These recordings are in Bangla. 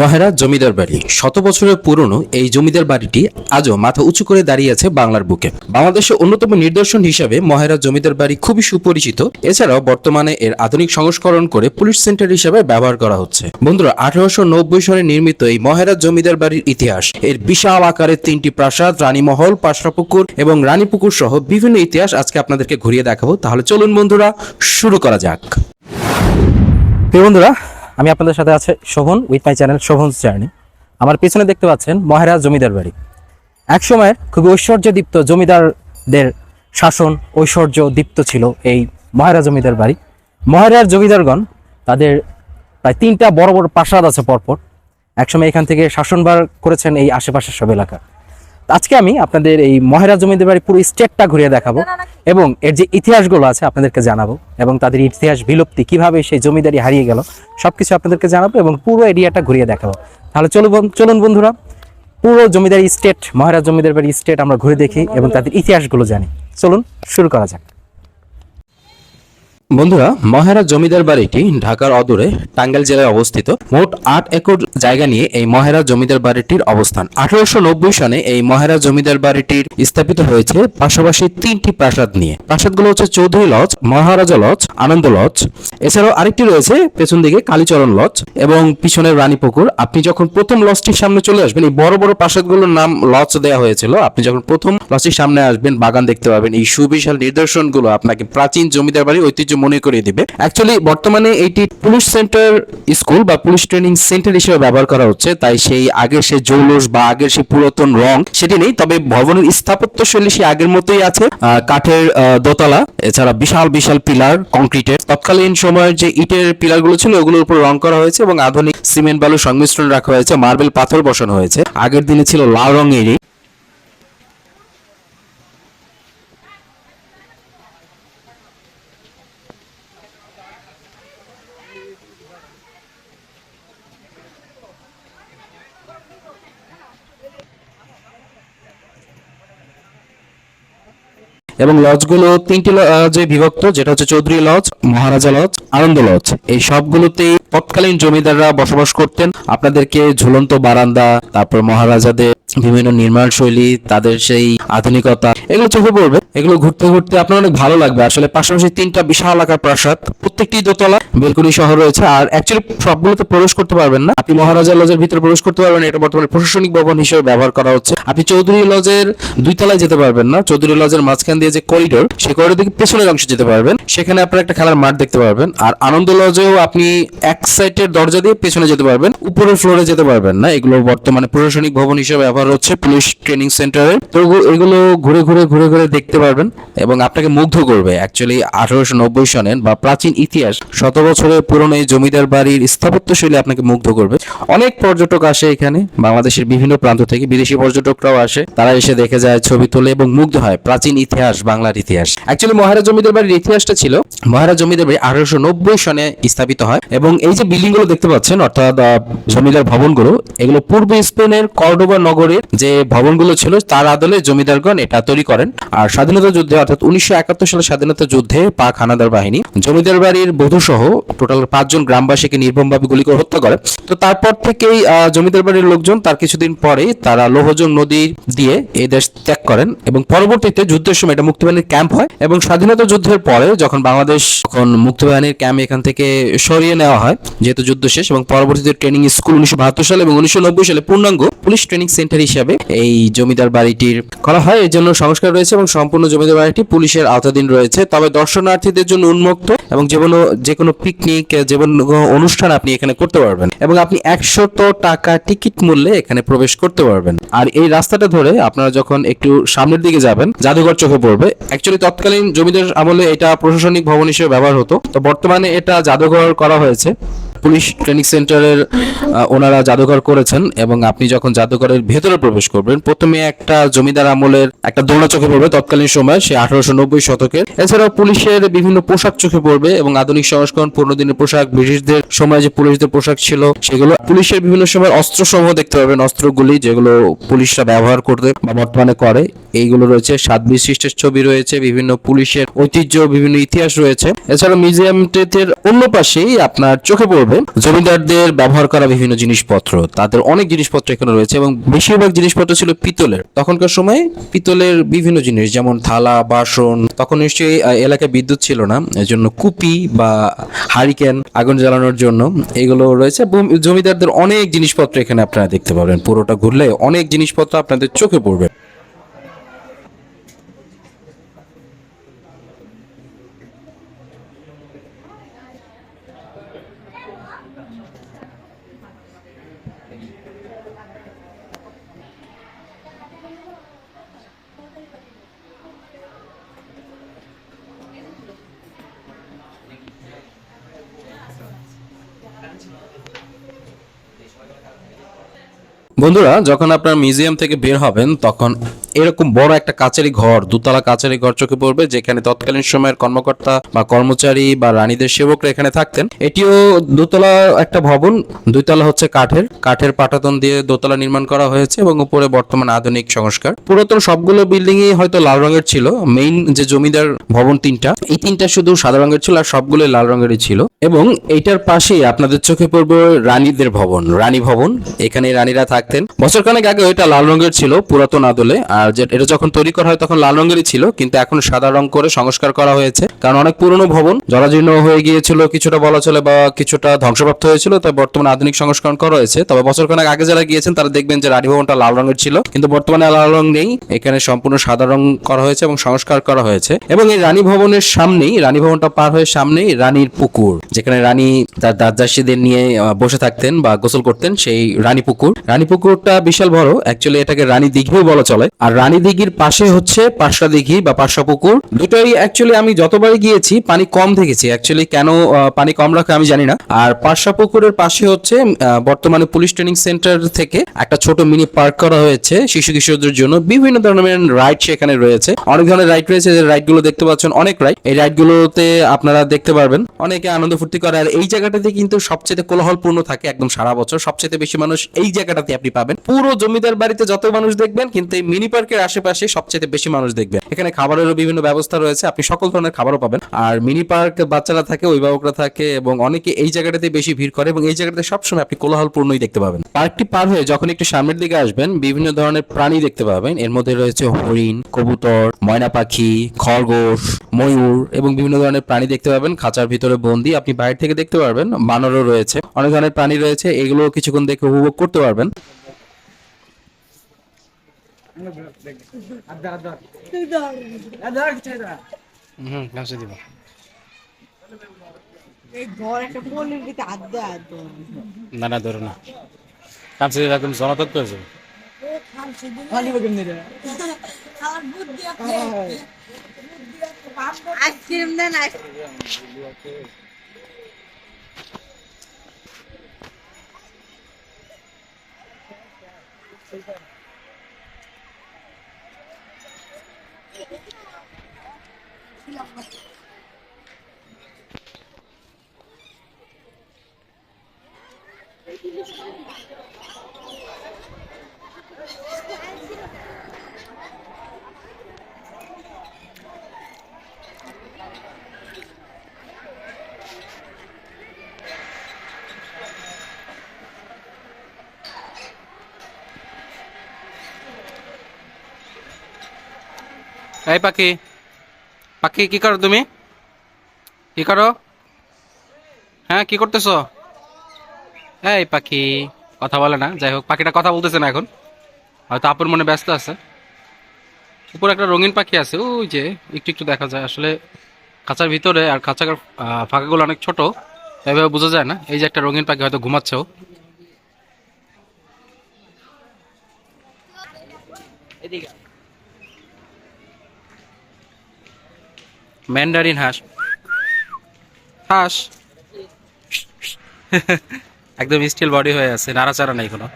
মহেরা জমিদার বাড়ি। শত বছরের পুরনো এই জমিদার বাড়িটি আজও মাথা উঁচু করে দাঁড়িয়ে আছে বাংলার বুকে। বাংলাদেশের অন্যতম নিদর্শন হিসাবে মহেরা জমিদার বাড়ি খুবই সুপরিচিত। এছাড়াও বর্তমানে এর আধুনিক সংস্করণ করে পুলিশ সেন্টার হিসাবে ব্যবহার করা হচ্ছে। বন্ধুরা, আঠারোশো নব্বই সালে নির্মিত এই মহেরা জমিদার বাড়ির ইতিহাস। এর বিশাল আকারের তিনটি প্রাসাদ, রানীমহল, পাশরাপুকুর এবং রানীপুকুর সহ বিভিন্ন ইতিহাস আজকে আপনাদেরকে ঘুরিয়ে দেখাবো। তাহলে চলুন বন্ধুরা, শুরু করা যাক। বন্ধুরা আমি আপনাদের সাথে আছে Shovan with my channel Shovan's journey আমার পেছনে দেখতে পাচ্ছেন মহারাজ জমিদার বাড়ি। এক সময়ের খুবই ঐশ্বর্যদীপ্ত জমিদারদের শাসন ঐশ্বর্য দীপ্ত ছিল এই মহারাজ জমিদার বাড়ি। মহারাজ জমিদারগণ তাদের প্রায় তিনটা বড় বড় প্রাসাদ আছে পরপর। একসময় এখান থেকে শাসনবার করেছেন এই আশেপাশের সব এলাকা। আজকে আমি আপনাদের এই মহেরা জমিদের বাড়ি পুরো স্টেটটা ঘুরিয়ে দেখাবো এবং এর যে ইতিহাসগুলো আছে আপনাদেরকে জানাব এবং তাদের ইতিহাস বিলুপ্তি কীভাবে সেই জমিদারি হারিয়ে গেল সবকিছু আপনাদেরকে জানাব এবং পুরো এরিয়াটা ঘুরিয়ে দেখাবো। তাহলে চলুন চলুন বন্ধুরা পুরো জমিদারি স্টেট মহারাজ জমিদার বাড়ি স্টেট আমরা ঘুরে দেখি এবং তাদের ইতিহাসগুলো জানি। চলুন শুরু করা যাক। বন্ধুরা, মহেরা জমিদার বাড়িটি ঢাকার অদূরে টাঙ্গাইল জেলায় অবস্থিত। মোট আট একর জায়গা নিয়ে এই মহেরা জমিদার বাড়িটির অবস্থান। আঠারোশো নব্বই সনে এই মহেরা জমিদার বাড়িটির স্থাপিত হয়েছে পাশাপাশি তিনটি প্রাসাদ নিয়ে। প্রাসাদগুলো হচ্ছে Chowdhury lodge, Maharaja lodge, Ananda lodge. এছাড়াও আরেকটি রয়েছে, পেছন দিকে কালীচরণ লজ এবং পিছনের রানীপুকুর আপনি যখন প্রথম লজটির সামনে চলে আসবেন, এই বড় বড় প্রাসাদগুলোর নাম লজ দেওয়া হয়েছিল। আপনি যখন প্রথম লজটির সামনে আসবেন, বাগান দেখতে পাবেন। এই সুবিশাল নিদর্শনগুলো আপনাকে প্রাচীন জমিদার বাড়ির ঐতিহ্য মনে করিয়ে দিবে। অ্যাকচুয়ালি বর্তমানে এইটি পুলিশ সেন্টার স্কুল বা পুলিশ ট্রেনিং সেন্টার হিসেবে ব্যবহার করা হচ্ছে। তাই সেই আগের সেই জৌলস বা আগের সেই পুরাতন রং সেটি নেই। তবে ভবনের স্থাপত্য শৈলী সেই আগের মতোই আছে। কাঠের দোতলা, এছাড়া বিশাল বিশাল পিলার, কংক্রিটের। তৎকালীন সময়ের যে ইটের পিলারগুলো ছিল, ওগুলোর উপর রং করা হয়েছে এবং আধুনিক সিমেন্ট বালু সংমিশ্রণ রাখা হয়েছে। মার্বেল পাথর বসানো হয়েছে। আগের দিনে ছিল লাল রঙেরই। এবং লজগুলো তিনটি লজে বিভক্ত, যেটা হচ্ছে Chowdhury lodge, Maharaja lodge, Ananda lodge. এই সবগুলোতেই তৎকালীন জমিদাররা বসবাস করতেন। আপনাদেরকে ঝুলন্ত বারান্দা, তারপর মহারাজাদের বিভিন্ন নির্মাণ শৈলী, তাদের সেই আধুনিকতা, এগুলো চোখে পড়বে। এগুলো ঘুরতে ঘুরতে আপনার অনেক ভালো লাগবে। আসলে পাশাপাশি তিনটা বিশাল আকার প্রাসাদ, প্রত্যেকটি দোতলা, বেলকুনি সহ রয়েছে। আর অ্যাকচুয়ালি সবগুলোতে প্রবেশ করতে পারবেন না। আপনি মহারাজা লজের ভিতরে প্রবেশ করতে পারবেন এটা বর্তমানে প্রশাসনিক ভবন হিসেবে ব্যবহার করা হচ্ছে। আপনি চৌধুরী লজের দুই তলায় যেতে পারবেন না। চৌধুরী লজের মাঝখান দিয়ে যে করিডোর সেই করিডোর দিকে পেছনের অংশে যেতে পারবেন। সেখানে আপনার একটা খেলার মাঠ দেখতে পারবেন। আর আনন্দ লজেও আপনি এক সাইডের দরজা দিয়ে পেছনে যেতে পারবেন। উপরের ফ্লোরে যেতে পারবেন না। এগুলো বর্তমানে প্রশাসনিক ভবন হিসেবে ব্যবহার হচ্ছে পুলিশ ট্রেনিং সেন্টারে। তো এগুলো ঘুরে ঘুরে ঘুরে ঘুরে দেখতে পারবেন এবং আপনাকে মুগ্ধ করবে। অ্যাকচুয়ালি আঠারোশো নব্বই সনের বা প্রাচীন ইতিহাস শত বছরের পুরনো এই জমিদার বাড়ির স্থাপত্যশৈলী আপনাকে মুগ্ধ করবে। অনেক পর্যটক আসে এখানে, বাংলাদেশের বিভিন্ন প্রান্ত থেকে বিদেশি পর্যটকরাও আসে। তারা এসে দেখে যায়, ছবি তোলে এবং মুগ্ধ হয়। প্রাচীন ইতিহাস, বাংলার ইতিহাস। অ্যাকচুয়ালি মহারাজ জমিদার বাড়ির ইতিহাসটা ছিল, মহারাজ জমিদার বাড়ি আঠারোশো নব্বই সনে স্থাপিত হয় এবং এই যে বিল্ডিংগুলো দেখতে পাচ্ছেন, অর্থাৎ জমিদার ভবনগুলো, এগুলো পূর্ব স্পেনের কর্ডোবা নগরের যে ভবনগুলো ছিল, তার আদলে জমিদারগণ এটা তৈরি করেন। আর স্বাধীনতা যুদ্ধে, অর্থাৎ উনিশশো একাত্তর সালে স্বাধীনতা যুদ্ধে পাক হানাদার বাহিনী, জমিদার বাড়ির বধূ সহ টোটাল পাঁচজন গ্রামবাসীকে নির্মমভাবে গুলি করে হত্যা করে। তো তারপর থেকেই জমিদার বাড়ির লোকজন, তার কিছুদিন পরে তারা লোহজং নদী দিয়ে এই দেশ ত্যাগ করেন এবং পরবর্তীতে যুদ্ধের সময় এটা মুক্তিবাহিনীর ক্যাম্প হয় এবং স্বাধীনতা যুদ্ধের পরে যখন বাংলাদেশ যখন মুক্তিবাহিনীর ক্যাম্প এখান থেকে সরিয়ে নেওয়া হয়, যেহেতু যুদ্ধ শেষ এবং পরবর্তীতে ট্রেনিং স্কুল উনিশশো বাহাত্তর সালে এবং উনিশশো নব্বই সালে পূর্ণাঙ্গ পুলিশ ট্রেনিং সেন্টার হিসাবে এই জমিদার বাড়িটির করা হয়। এর জন্য সংস্কার রয়েছে এবং সম্পূর্ণ জমিদার বাড়িটি পুলিশের আওতাধীন রয়েছে। তবে দর্শনার্থীদের জন্য উন্মুক্ত এবং যে কোনো যে কোনো পিকনিক যে কোনো অনুষ্ঠান আপনি এখানে করতে পারবেন। এবং আপনি একশত টাকা টিকিট মূল্যে এখানে প্রবেশ করতে পারবেন। আর এই রাস্তাটা ধরে আপনারা যখন একটু সামনের দিকে যাবেন, জাদুঘর চোখে পড়বে। অ্যাকচুয়ালি তৎকালীন জমিদার আমলে এটা প্রশাসনিক ভবন হিসেবে ব্যবহার হতো। তো বর্তমানে এটা জাদুঘর করা হয়েছে। পুলিশ ট্রেনিং সেন্টারের ওনারা জাদুঘর করেছেন এবং আপনি যখন জাদুঘরের ভেতরে প্রবেশ করবেন, প্রথমে একটা জমিদার আমলের একটা দোলনা চোখে পড়বে তৎকালীন সময়, সে আঠারোশো নব্বই শতকের এছাড়াও পুলিশের বিভিন্ন পোশাক চোখে পড়বে এবং আধুনিক সংস্করণ, পুরনো দিনের পোশাক, ব্রিটিশদের সময় যে পুলিশদের পোশাক ছিল সেগুলো পুলিশের বিভিন্ন সময় অস্ত্র সমূহ দেখতে পাবেন, অস্ত্রগুলি যেগুলো পুলিশরা ব্যবহার করতে বা বর্তমানে করে। এইগুলো রয়েছে, সাত বিশিষ্টের ছবি রয়েছে, বিভিন্ন পুলিশের ঐতিহ্য, বিভিন্ন ইতিহাস রয়েছে। এছাড়া মিউজিয়ামটির অন্য পাশেই আপনার চোখে পড়বে হবে। জমিদারদের ব্যবহার করা বিভিন্ন জিনিসপত্র, তাদের অনেক জিনিসপত্র এখানে রয়েছে এবং বেশিরভাগ জিনিসপত্র ছিল পিতলের। তখনকার সময় পিতলের বিভিন্ন জিনিস, যেমন থালা, বাসন, তখন নিশ্চয়ই এলাকায় বিদ্যুৎ ছিল না, এজন্য কুপি বা হারিকেন আগুন জ্বালানোর জন্য এগুলো রয়েছে জমিদারদের অনেক জিনিসপত্র এখানে আপনারা দেখতে পাবেন। পুরোটা ঘুরলে অনেক জিনিসপত্র আপনাদের চোখে পড়বে। বন্ধুরা যখন আপনার মিউজিয়াম থেকে বের হবেন তখন এরকম বড় একটা কাচারি ঘর, দুতলা কাচারি ঘর চোখে পড়বে, যেখানে তৎকালীন সময়ের কর্মকর্তা বা কর্মচারী বা রানীদের সেবকরা এখানে থাকতেন। এটিও দোতলা একটা ভবন, দুইতলা হচ্ছে কাঠের। কাঠের পাটাতন দিয়ে দোতলা নির্মাণ করা হয়েছে এবং উপরে বর্তমান আধুনিক সংস্কার। পুরাতন সবগুলো বিল্ডিং এ হয়তো লাল রঙের ছিল মেইন যে জমিদার ভবন তিনটা, এই তিনটা শুধু সাদা রঙের ছিল আর সবগুলো লাল রঙেরই ছিল। এবং এইটার পাশেই আপনাদের চোখে পড়বে রানীদের ভবন, রানী ভবন। এখানে রানীরা থাকতেন। বছরখানেক আগে এটা লাল রঙের ছিল, পুরাতন আদলে আর যে এটা যখন তৈরি করা হয় তখন লাল রঙেরই ছিল, কিন্তু এখন সাদা রং করে সংস্কার করা হয়েছে। কারণ অনেক পুরনো ভবন, জরাজীর্ণ হয়ে গিয়েছিল, কিছুটা বলা চলে বা কিছুটা ধ্বংসপ্রাপ্ত হয়েছিল তাই বর্তমানে আধুনিক সংস্করণ করা হয়েছে। তবে বছরখানেক আগে যারা গিয়েছেন, তারা দেখবেন যে রানী ভবনটা লাল রঙের ছিল, কিন্তু বর্তমানে লাল রং নেই। এখানে সম্পূর্ণ সাদা রং করা হয়েছে এবং সংস্কার করা হয়েছে। এবং এই রানী ভবনের সামনেই রানী ভবনটা পার হয়ে সামনেই রানীর পুকুর, যেখানে রানী তার দাসদাসীদের নিয়ে বসে থাকতেন বা গোসল করতেন সেই রানী পুকুর। রানী পুকুরটা বিশাল বড় অ্যাকচুয়ালি এটাকে রানী দিঘিও বলা চলে। আর রানী দিঘির পাশে হচ্ছে পাঁচটা দিঘি বা পাঁচটা পুকুর। দুটোই অ্যাকচুয়ালি আমি যতবারই গিয়েছি, পানি কম দেখেছি। অ্যাকচুয়ালি কেন পানি কম রাখে আমি জানি না। আর পাঁচটা পুকুরের পাশে হচ্ছে বর্তমানে পুলিশ ট্রেনিং সেন্টার থেকে একটা ছোট মিনি পার্ক করা হয়েছে শিশু কিশোরদের জন্য। বিভিন্ন ধরনের রাইড সেখানে রয়েছে। অনেক ধরনের রাইড রয়েছে, যে রাইডগুলো দেখতে পাচ্ছেন, অনেক রাইড। এই রাইড গুলোতে আপনারা দেখতে পারবেন। অনেকে আনন্দ ফুর্তি করে। আর এই জায়গাটাতে কিন্তু সবচেয়ে কোলাহলপূর্ণ থাকে একদম সারা বছর। সবচেয়ে বেশি মানুষ এই জায়গাটাতে আপনি পাবেন। পুরো জমিদার বাড়িতে যত মানুষ দেখবেন, কিন্তু এই মিনি পার্কের আশেপাশে সবচেয়ে বেশি মানুষ দেখবেন এখানে খাবারেরও বিভিন্ন ব্যবস্থা রয়েছে, আপনি সকল ধরনের খাবারও পাবেন। আর মিনি পার্ক বাচ্চারা থাকে, অভিভাবকরা থাকে, এবং অনেকে এই জায়গাটাতে বেশি ভিড় করে, এবং এই জায়গাটাতে সবসময় আপনি কোলাহলপূর্ণই দেখতে পাবেন। পার্কটি পার হয়ে যখন একটু সামনের দিকে আসবেন, বিভিন্ন ধরনের প্রাণী দেখতে পাবেন। এর মধ্যে রয়েছে হরিণ, কবুতর, ময়না পাখি, খরগোশ, ময়ূর, এবং বিভিন্ন ধরনের প্রাণী দেখতে পাবেন। খাঁচার ভিতরে বন্দি, আপনি বাইরে থেকে দেখতে পারবেন। বানরও রয়েছে। অনেক ধরনের প্রাণী রয়েছে এগুলো কিছুক্ষণ দেখে উপভোগ করতে পারবেন। হুম কাছে দিব। না না ধরো না। কাছে একদম জনতত্ত্ব হয়েছে আমার বুদ্ধি আইসক্রিম দেন আইসক্রিম। এই পাখি। পাখি, কি করো তুমি? কি করো? হ্যাঁ কি করতেছো? এই পাখি, কথা বলে না। যাই হোক, পাখিটা কথা বলতেছে না এখন। হয়তো আপুর মনে ব্যস্ত আছে। উপরে একটা রঙিন পাখি আছে। ওই যে, একটু একটু দেখা যায়। আসলে খাঁচার ভিতরে আর খাঁচার ফাঁকাগুলো অনেক ছোট। এভাবে বোঝা যায় না। এই যে একটা রঙিন পাখি হয়তো ঘুমাচ্ছে ও। ম্যান্ডারিন হাঁস হাঁস একদম স্টিল বডি হয়ে আছে নাড়াচাড়া নাই কোনো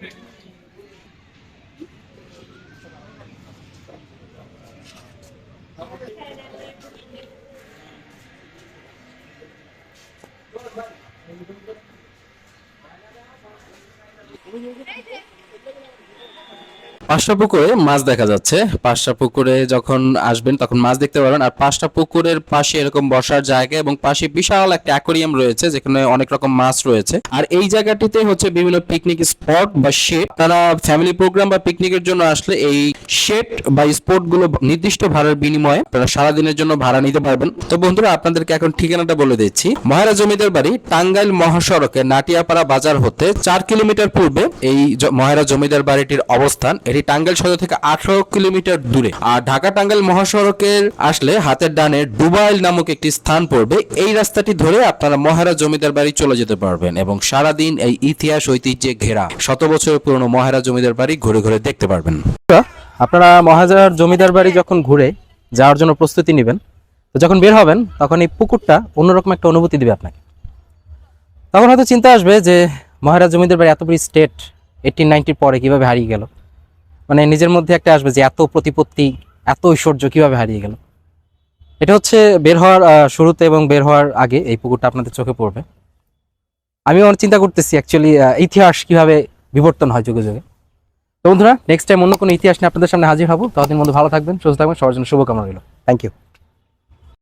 Thank you. Hey, you পাঁচটা পুকুরে মাছ দেখা যাচ্ছে। পাঁচটা পুকুরে যখন আসবেন তখন মাছ দেখতে পারবেন। আর পাঁচটা পুকুরের পাশে এরকম বসার জায়গা এবং পাশে বিশাল একটা অ্যাকোরিয়াম রয়েছে, যেখানে অনেক রকম মাছ রয়েছে। আর এই জায়গাটিতে হচ্ছে বিভিন্ন পিকনিক স্পট বা শেড তারা ফ্যামিলি প্রোগ্রাম বা পিকনিকের জন্য আসলে এই শেড বা স্পটগুলো নির্দিষ্ট ভাড়ার বিনিময়ে আপনারা সারাদিনের জন্য ভাড়া নিতে পারবেন। তো বন্ধুরা, আপনাদেরকে এখন ঠিকানাটা বলে দিচ্ছি। মহারাজ জমিদার বাড়ি, টাঙ্গাইল মহাসড়কে, নাটিয়াপাড়া বাজার হতে চার কিলোমিটার পূর্বে এই মহারাজ জমিদার বাড়িটির অবস্থান। এটি টাঙ্গাইল সদর থেকে আঠারো কিলোমিটার দূরে। আর ঢাকা টাঙ্গাইল মহাসড়কের আসলে হাতের ডানে ডুবাইল নামক একটি স্থান পড়বে। এই রাস্তাটি ধরে আপনারা মহারাজ জমিদার বাড়ি চলে যেতে পারবেন এবং সারাদিন এই ইতিহাস, ঐতিহ্যে ঘেরা শত বছরের পুরনো মহারাজ জমিদার বাড়ি ঘুরে ঘুরে দেখতে পারবেন। আপনারা মহাজার জমিদার বাড়ি যখন ঘুরে যাওয়ার জন্য প্রস্তুতি নেবেন, তো যখন বের হবেন, তখন এই পুকুরটা অন্যরকম একটা অনুভূতি দিবে আপনাকে। তখন হয়তো চিন্তা আসবে যে মহারাজ জমিদার বাড়ি এত বড় স্টেট এইটিন নাইনটির পরে কীভাবে হারিয়ে গেল। মানে নিজের মধ্যে একটা আসবে যে এত প্রতিপত্তি, এত ঐশ্বর্য কীভাবে হারিয়ে গেল? এটা হচ্ছে বের হওয়ার শুরুতে এবং বের হওয়ার আগে এই পুকুরটা আপনাদের চোখে পড়বে। আমি অনেক চিন্তা করতেছি অ্যাকচুয়ালি ইতিহাস কীভাবে বিবর্তন হয় যুগে যুগে। তো বন্ধুরা নেক্সট টাইম অন্য কোনো ইতিহাস নিয়ে আপনাদের সামনে হাজির হব। ততদিন মধ্যে ভালো থাকবেন, সুস্থ থাকবেন, সবার জন্য শুভকামনা রইল। Thank you